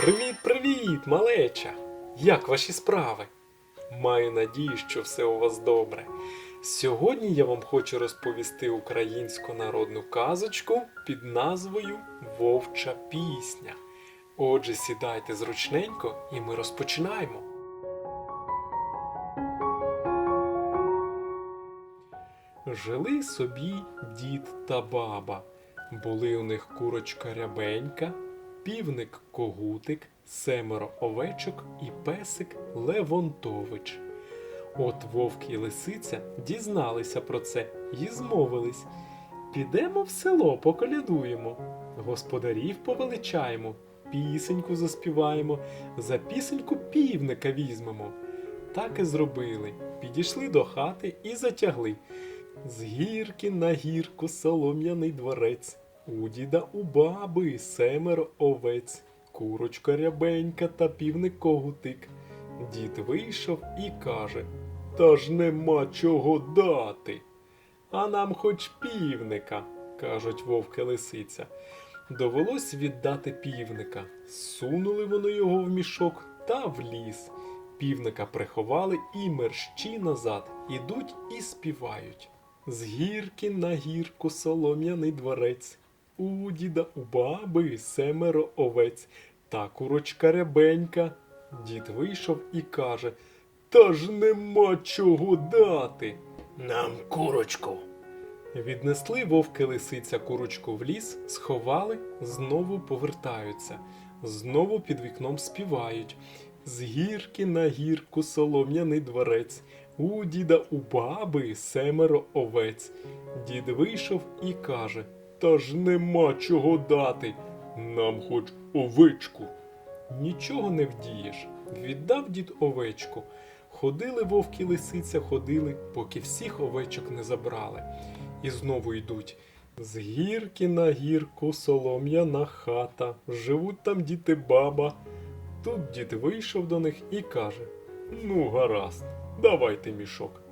Привіт, привіт, малеча! Як ваші справи? Маю надію, що все у вас добре. Сьогодні я вам хочу розповісти українську народну казочку під назвою Вовча пісня. Отже, сідайте зручненько і ми розпочинаємо. Жили собі дід та баба. Були у них курочка рябенька, півник когутик, семеро овечок і песик Левонтович. От вовк і лисиця дізналися про це і змовились. Підемо в село, поколядуємо, господарів повеличаємо, пісеньку заспіваємо, за пісеньку півника візьмемо. Так і зробили. Підійшли до хати і затягли. З гірки на гірку солом'яний дворець. У діда у баби семеро овець, курочка рябенька та півник когутик. Дід вийшов і каже: Та ж нема чого дати. А нам хоч півника, кажуть вовки лисиця. Довелось віддати півника. Сунули вони його в мішок та в ліс. Півника приховали і мерщі назад ідуть і співають. З гірки на гірку солом'яний дворець. У діда у баби семеро овець. Та курочка рябенька. Дід вийшов і каже: Та ж нема чого дати. Нам курочку. Віднесли вовки лисиця курочку в ліс, сховали, знову повертаються, знову під вікном співають. З гірки на гірку солом'яний дворець, у діда у баби семеро овець. Дід вийшов і каже: Та ж нема чого дати, нам хоч овечку. Нічого не вдієш. Віддав дід овечку. Ходили вовки лисиця, ходили, поки всіх овечок не забрали. І знову йдуть. З гірки на гірку солом'яна хата. Живуть там діти баба. Тут дід вийшов до них і каже: Ну, гаразд, давайте мішок.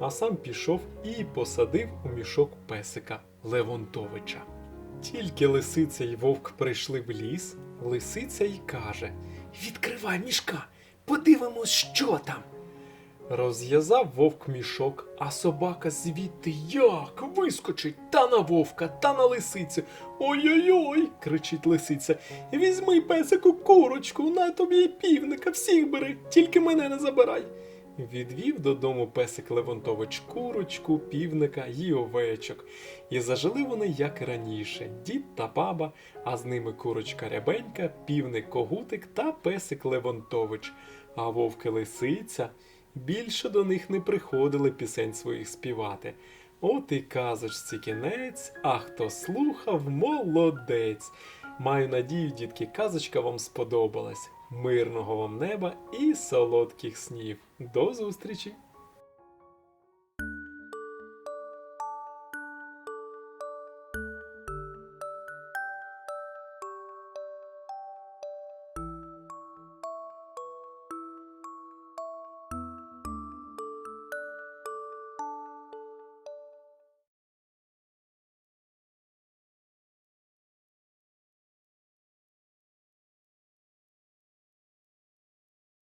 А сам пішов і посадив у мішок песика Левонтовича. Тільки лисиця й вовк прийшли в ліс, лисиця й каже: Відкривай мішка, подивимось, що там. Розв'язав вовк мішок, а собака звідти як вискочить та на вовка, та на лисицю. Ой-ой-ой, кричить лисиця. Візьми песику курочку, на тобі півника, всіх бери, тільки мене не забирай. Відвів додому песик Левонтович курочку, півника й овечок. І зажили вони, як і раніше, дід та баба, а з ними курочка рябенька, півник когутик та песик Левонтович. А вовки лисиця більше до них не приходили пісень своїх співати. От і казочці кінець, а хто слухав, молодець. Маю надію, дітки, казочка вам сподобалась. Мирного вам неба і солодких снів. До зустрічі!